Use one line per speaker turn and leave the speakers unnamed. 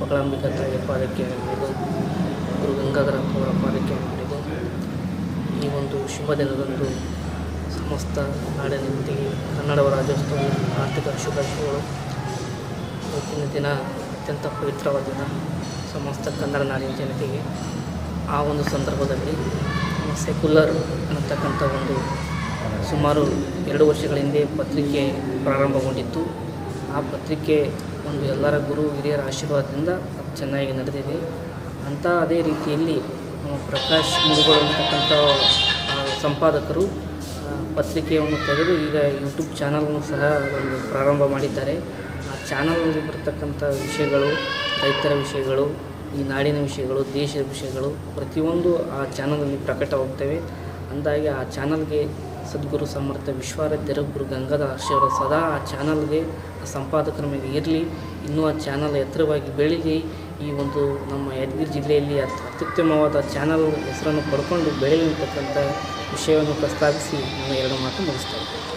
ಮಕ್ಕಳಾಂಬಿಕಾ ತಾಯಿಯ ಪಾದಕ್ಕೆ ಮನೆಗೆ ಗುರು ಗಂಗಾಧರಪ್ಪವರ ಪಾದಕ್ಕೆ ಮನೆಗೆ ಈ ಒಂದು ಶುಭ ದಿನದಂದು ಸಮಸ್ತ ನಾಡಿನ ಜನತೆಗೆ ಕನ್ನಡ ರಾಜ್ಯೋತ್ಸವ ಆರ್ಥಿಕ ಶುಭಾಶಯಗಳು. ಇವತ್ತಿನ ದಿನ ಅತ್ಯಂತ ಪವಿತ್ರವಾದ ದಿನ. ಸಮಸ್ತ ಕನ್ನಡ ನಾಡಿನ ಜನತೆಗೆ ಆ ಒಂದು ಸಂದರ್ಭದಲ್ಲಿ ಸೆಕ್ಯುಲರ್ ಅನ್ನತಕ್ಕಂಥ ಒಂದು ಸುಮಾರು ಎರಡು ವರ್ಷಗಳ ಹಿಂದೆ ಪತ್ರಿಕೆ ಪ್ರಾರಂಭಗೊಂಡಿತ್ತು. ಆ ಪತ್ರಿಕೆ ಒಂದು ಎಲ್ಲರ ಗುರು ಹಿರಿಯರ ಆಶೀರ್ವಾದದಿಂದ ಚೆನ್ನಾಗಿ ನಡೆದಿದೆ ಅಂತ ಅದೇ ರೀತಿಯಲ್ಲಿ ಪ್ರಕಾಶ್ ಮುರುಗಳು ಅಂತಕ್ಕಂಥ ಸಂಪಾದಕರು ಪತ್ರಿಕೆಯನ್ನು ತೆಗೆದು ಈಗ ಯೂಟ್ಯೂಬ್ ಚಾನಲನ್ನು ಸಹ ಒಂದು ಪ್ರಾರಂಭ ಮಾಡಿದ್ದಾರೆ. ಆ ಚಾನಲ್ನಲ್ಲಿ ಬರ್ತಕ್ಕಂಥ ವಿಷಯಗಳು, ರೈತರ ವಿಷಯಗಳು, ಈ ನಾಡಿನ ವಿಷಯಗಳು, ದೇಶದ ವಿಷಯಗಳು, ಪ್ರತಿಯೊಂದು ಆ ಚಾನಲಲ್ಲಿ ಪ್ರಕಟವಾಗ್ತವೆ. ಅಂದಾಗೆ ಆ ಚಾನಲ್ಗೆ ಸದ್ಗುರು ಸಮರ್ಥ ವಿಶ್ವಾರಾಧ್ಯರ ಗುರು ಗಂಗಾಧರ ಆಶೀರ್ವಾದ ಸದಾ ಆ ಚಾನಲ್ಗೆ ಸಂಪಾದಕರ ಮೇಲೆ ಇರಲಿ. ಇನ್ನೂ ಆ ಚಾನಲ್ ಎತ್ತರವಾಗಿ ಬೆಳೀಲಿ. ಈ ಒಂದು ನಮ್ಮ ಯಾದಗಿರಿ ಜಿಲ್ಲೆಯಲ್ಲಿ ಅತ್ ಅತ್ಯುತ್ತಮವಾದ ಚಾನಲ್ ಹೆಸರನ್ನು ಪಡ್ಕೊಂಡು ಅಂತಕ್ಕಂಥ ವಿಷಯವನ್ನು ಪ್ರಸ್ತಾಪಿಸಿ ನಾನು ಎರಡು ಮಾತು ಮುಗಿಸ್ತಾ ಇದ್ದೀನಿ.